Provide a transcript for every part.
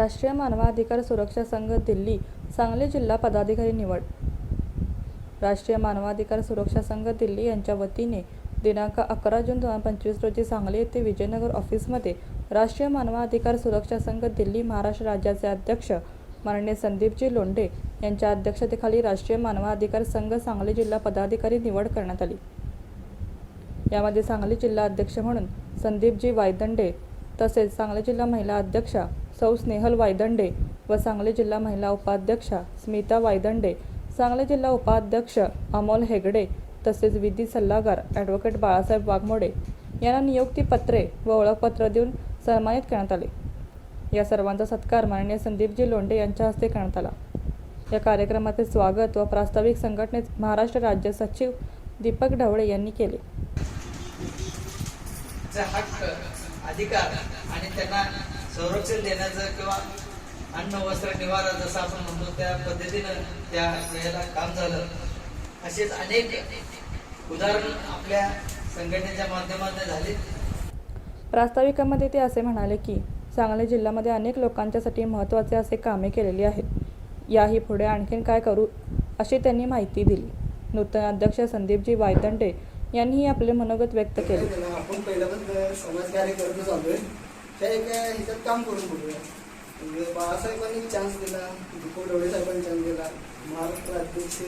राष्ट्रीय मानवाधिकार सुरक्षा संघ दिल्ली सांगली जिल्हा पदाधिकारी निवड. राष्ट्रीय मानवाधिकार सुरक्षा संघ दिल्ली यांच्या वतीने दिनांक अकरा जून दोन हजार पंचवीस रोजी सांगली येथे विजयनगर ऑफिसमध्ये राष्ट्रीय मानवाधिकार सुरक्षा संघ दिल्ली महाराष्ट्र राज्याचे अध्यक्ष माननीय संदीपजी लोंढे यांच्या अध्यक्षतेखाली राष्ट्रीय मानवाधिकार संघ सांगली जिल्हा पदाधिकारी निवड करण्यात आली. यामध्ये सांगली जिल्हा अध्यक्ष म्हणून संदीपजी वायदंडे तसेच सांगली जिल्हा महिला अध्यक्षा सौ स्नेहल वायदंडे व सांगली जिल्हा महिला उपाध्यक्षा स्मिता वायदंडे सांगली जिल्हा उपाध्यक्ष अमोल हेगडे तसेच विधी सल्लागार ॲडव्होकेट बाळासाहेब वाघमोडे यांना नियुक्तीपत्रे व ओळखपत्र देऊन सन्मानित करण्यात आले. या सर्वांचा सत्कार माननीय संदीपजी लोंढे यांच्या हस्ते करण्यात आला. या कार्यक्रमाचे स्वागत व प्रास्ताविक संघटनेत महाराष्ट्र राज्य सचिव दीपक ढवळे यांनी केले. हक्क अधिकार आणि त्यांना संरक्षण देण्याचं किंवा अन्न वस्त्र निवारा जसं आपण म्हणतो त्या पद्धतीनं त्या वेळेला काम झालं. असेच अनेक उदाहरण आपल्या संघटनेच्या माध्यमातून झाले. प्रास्ताविकामध्ये ते असे म्हणाले की सांगली जिल्ह्यामध्ये अनेक लोकांच्यासाठी महत्त्वाचे असे कामे केलेली आहेत. याही पुढे आणखीन काय करू अशी त्यांनी माहिती दिली. नूतन अध्यक्ष संदीपजी वायदंडे यांनीही आपले मनोगत व्यक्त केले. आपण पहिल्यापासून समाजकार्य करतच आलोय त्या एका ह्याच्यात काम करून बघूया म्हणजे बाळासाहेबांनी चान्स दिला दीपक डोळे साहेबांनी चान्स दिला महाराष्ट्र अध्यक्ष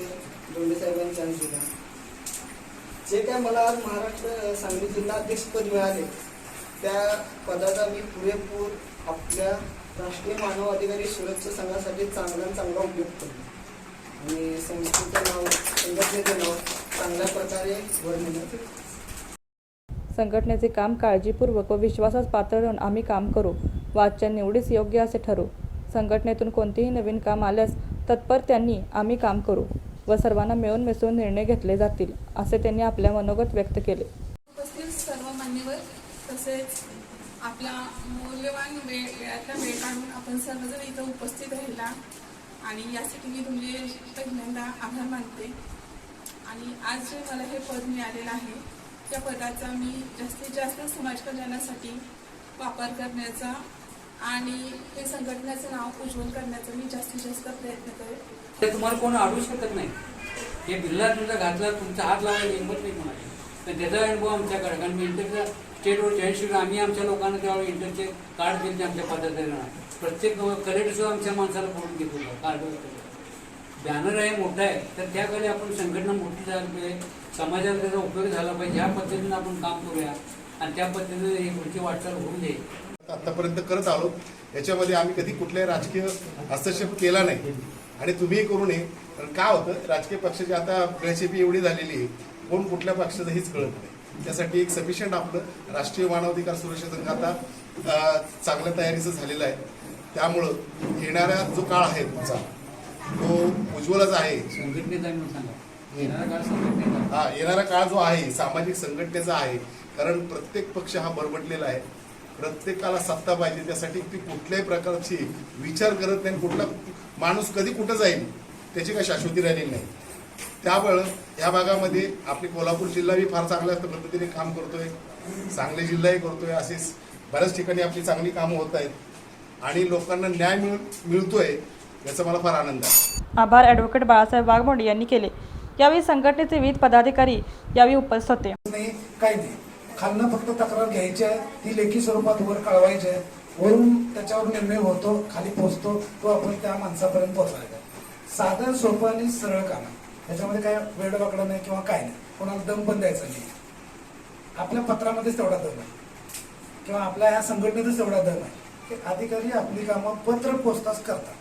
डोळे साहेबांनी चान्स दिला. जे काय मला आज महाराष्ट्र सांगली जिल्हा अध्यक्षपद मिळाले त्या पदाचा मी पुरेपूर आपल्या राष्ट्रीय मानव अधिकारी सुरक्षा संघासाठी चांगला चांगला उपयोग करतो आणि संस्थेचं नाव संघटनेचं नाव चांगल्या प्रकारे वर नेण्यात संघटनेचे काम काळजीपूर्वक व विश्वासास पात्र राहून आम्ही काम करू. वाचन आजच्या निवडीस योग्य असे ठरू. संघटनेतून कोणतेही नवीन काम आल्यास तत्पर त्यांनी आम्ही काम करू व सर्वांना मिळून मिसळून निर्णय घेतले जातील असे त्यांनी आपल्या मनोगत व्यक्त केले. उपस्थित सर्व मान्यवर तसेच आपला मौल्यवान वेळ वेळातला वेळ काढून आपण सर्वजण इथं उपस्थित राहिला आणि यासाठी मी तुमचे पहिल्यांदा आभार मानते. आणि आज जे मला हे पद मिळालेलं आहे. त्या पदाचा मी जास्तीत जास्त समाज कल्याणासाठी वापर करण्याचा आणि हे संघटनेचं नाव उज्ज्वल करण्याचा मी जास्तीत जास्त प्रयत्न करेन. ते तुम्हाला कोण अडवू शकत नाही. हे बिल्ला तुमचा घातला तुमचा हात लावायला हिंमत नाही कोणाची. तर त्याचा अनुभव आमच्याकडे कारण मी इंटरच्या स्टेटवर जॉईन शिकलो आम्ही आमच्या लोकांना त्यावेळी इंटरचे कार्ड दिले आमच्या पदाधिकाऱ्यांना प्रत्येक करेक्ट आमच्या माणसाला बोलून घेतो कार्ड बॅनर आहे मोठा आहे तर त्याकडे आपण संघटना मोठी झाली पाहिजे. समाजाला त्याचा उपयोग झाला पाहिजे. ह्या पद्धतीनं आपण काम करूया. आणि त्या पद्धतीने ही पुढची वाटचाल होऊन दे. आतापर्यंत करत आलो याच्यामध्ये आम्ही कधी कुठल्याही राजकीय हस्तक्षेप केला नाही. आणि तुम्हीही करू नये. कारण काय होतं? राजकीय पक्षाची आता गळचेपी एवढी झालेली आहे. कोण कुठल्या पक्षाचं हेच कळत नाही. त्यासाठी एक सफिशियंट आपलं राष्ट्रीय मानवाधिकार सुरक्षा संघ आता चांगल्या तयारीचं झालेलं आहे. त्यामुळं येणारा जो काळ आहे तुमचा तो उज्ज्वलच आहे. हा येणारा काळ जो आहे सामाजिक संघटनेचा आहे कारण प्रत्येक पक्ष हा बरबटलेला आहे. प्रत्येकाला सत्ता पाहिजे त्यासाठी ती कुठल्याही प्रकारची विचार करत नाही. कुठला माणूस कधी कुठं जाईल त्याची काही शाश्वती राहिलेली नाही. त्यामुळं या भागामध्ये आपली कोल्हापूर जिल्हाही फार चांगल्या पद्धतीने काम करतोय. सांगली जिल्हाही करतोय. असेच बऱ्याच ठिकाणी आपली चांगली कामं होत आहेत. आणि लोकांना न्याय मिळ मिळतोय याचा मला फार आनंद आहे. आभार ॲडव्होकेट बाळासाहेब वाघमोडे यांनी केले. यावेळी संघटनेचे विविध पदाधिकारी यावेळी उपस्थित होते. नाही काही नाही. खालनं फक्त तक्रार घ्यायची आहे. ती लेखी स्वरूपात वर कळवायची आहे. वरून त्याच्यावर निर्णय होतो खाली पोहोचतो तो आपण त्या माणसापर्यंत पोहोचवायचा साधं सोपं आणि सरळ काम आहे. त्याच्यामध्ये काय वेळ वाकडं नाही किंवा काय नाही. कोणाला दम पण द्यायचा नाही. आपल्या पत्रामध्येच तेवढा दम आहे. किंवा आपल्या ह्या संघटनेतच तेवढा दम आहे. की अधिकारी आपली कामं पत्र पोचताच करतात.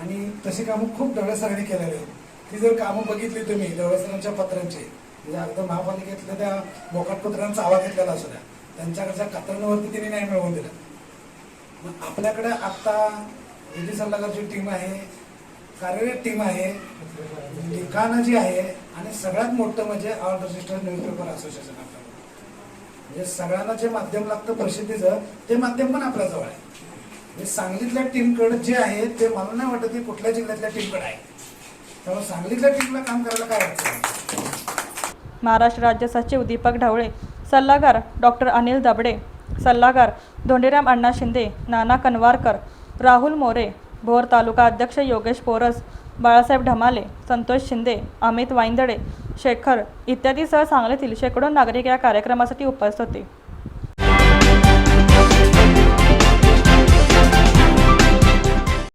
आणि तशी कामं खूप डोळ्यासारखी केलेली आहेत. ती जर कामं बघितली तुम्ही डोळ्यासरांच्या पत्रांची म्हणजे अगदी महापालिकेतल्या त्या मोकाटपत्रांचा आवाज घेतलेला असू द्या त्यांच्याकडच्या कतरणावरती त्यांनी न्याय मिळवून दिला. मग आपल्याकडे आत्ता विधी सल्लागारची टीम आहे कार्यरत टीम आहे लिखाणं जी आहे आणि सगळ्यात मोठं म्हणजे ऑल रजिस्टर न्यूजपेपर असोसिएशन आपल्याकडे म्हणजे सगळ्यांना जे माध्यम लागतं प्रसिद्धीचं ते माध्यम पण आपल्याजवळ आहे. म्हणजे सांगलीतल्या टीमकडे जे आहे ते मला नाही वाटत की कुठल्या जिल्ह्यातल्या टीमकडे आहे. त्यामुळे सांगलीतल्या टीमला काम करायला काय अडचण महाराष्ट्र राज्य सचिव दीपक ढवळे सल्लागार डॉक्टर अनिल दबडे सल्लागार धोंडीराम अण्णा शिंदे नाना कनवारकर राहुल मोरे भोर तालुका अध्यक्ष योगेश पोरस बाळासाहेब ढमाले संतोष शिंदे अमित वाईंदडे शेखर इत्यादीसह सांगलीतील शेकडो नागरिक या कार्यक्रमासाठी उपस्थित होते.